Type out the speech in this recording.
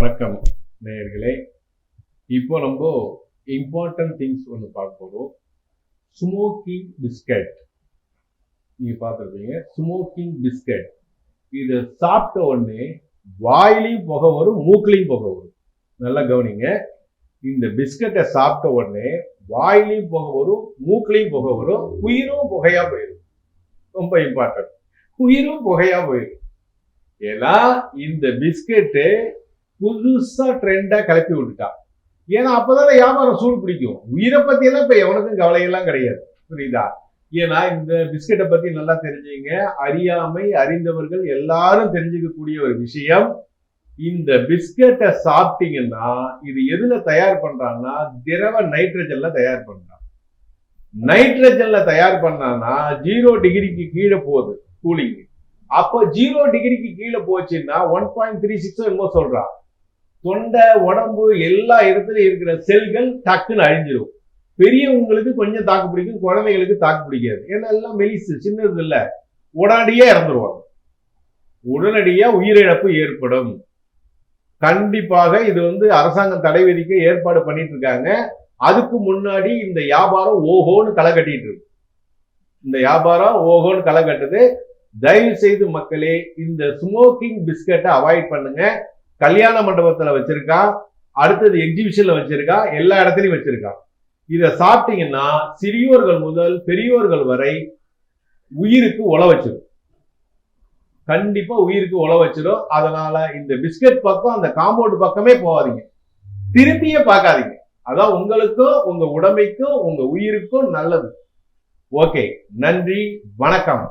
வணக்கம் நேயர்களே. இப்போ நம்ம இம்பார்ட்டன்ட் திங்ஸ் ஒன்று பார்க்க போகிறோம் ஸ்மோக்கிங் பிஸ்கட் நீங்கள் பார்த்துருப்பீங்க. ஸ்மோக்கிங் பிஸ்கட் இதை சாப்பிட்ட உடனே வாயிலையும் புகை வரும் மூக்குலையும் புகை வரும். நல்லா கவனிங்க. இந்த பிஸ்கட்டை சாப்பிட்ட உடனே வாயிலையும் புகை வரும் மூக்குலையும் புகை வரும் உயிரும் புகையாக போயிடும். ரொம்ப இம்பார்ட்டன்ட் உயிரும் புகையாக போயிடும். ஏன்னா இந்த பிஸ்கெட்டு புதுசாக ட்ரெண்டாக கிளப்பி விட்டுட்டான் ஏன்னா அப்பதானே வியாபாரம் சூடு பிடிக்கும். உயிரை பற்றியெல்லாம் இப்போ எவனுக்கும் கவலையெல்லாம் கிடையாது. புரியுதா? ஏன்னா இந்த பிஸ்கெட்டை பற்றி நல்லா தெரிஞ்சுங்க. அறியாமை அறிந்தவர்கள் எல்லாரும் தெரிஞ்சுக்கக்கூடிய ஒரு விஷயம் இந்த பிஸ்கெட்டை சாப்பிட்டீங்கன்னா இது எதுல தயார் பண்றான்னா திரவ நைட்ரஜன்ல தயார் பண்றான். நைட்ரஜன்ல தயார் பண்ணான்னா ஜீரோ டிகிரிக்கு கீழே போகுது கூலிங் அப்போ ஜீரோ டிகிரிக்கு கீழே போச்சுன்னா ஒன் பாயிண்ட் த்ரீ சிக்ஸ் என்னமோ சொல்றான். தொண்டை உடம்பு எல்லா இடத்துலையும் இருக்கிற செல்கள் டக்குன்னு அழிஞ்சிடும் பெரியவங்களுக்கு கொஞ்சம் தாக்கு பிடிக்கும் குழந்தைகளுக்கு தாக்கு பிடிக்காது. ஏன்னா எல்லாம் மெலிசு சின்னது இல்லை. உடனடியே இறந்துருவாங்க. உடனடியாக உயிரிழப்பு ஏற்படும். கண்டிப்பாக இது வந்து அரசாங்கம் தடை விதிக்க ஏற்பாடு பண்ணிட்டு இருக்காங்க அதுக்கு முன்னாடி இந்த வியாபாரம் ஓஹோன்னு களை கட்டிட்டு இருக்கு. இந்த வியாபாரம் ஓஹோன்னு களை கட்டுது. தயவு செய்து மக்களே இந்த ஸ்மோக்கிங் பிஸ்கட்டை அவாய்ட் பண்ணுங்க. கல்யாண மண்டபத்துல வச்சிருக்கா அடுத்தது எக்ஸிபிஷன்ல வச்சிருக்கா எல்லா இடத்துலயும் வச்சிருக்கா. இதை சாப்பிட்டீங்கன்னா சிறியோர்கள் முதல் பெரியோர்கள் வரை உயிருக்கு உழ வச்சிடும் கண்டிப்பா உயிருக்கு உழ வச்சிடும் அதனால இந்த பிஸ்கட் பக்கம் அந்த காம்பவுண்ட் பக்கமே போகாதீங்க. திரும்பியே பார்க்காதீங்க. அதான் உங்களுக்கும் உங்க உடமைக்கும் உங்க உயிருக்கும் நல்லது. ஓகே நன்றி வணக்கம்.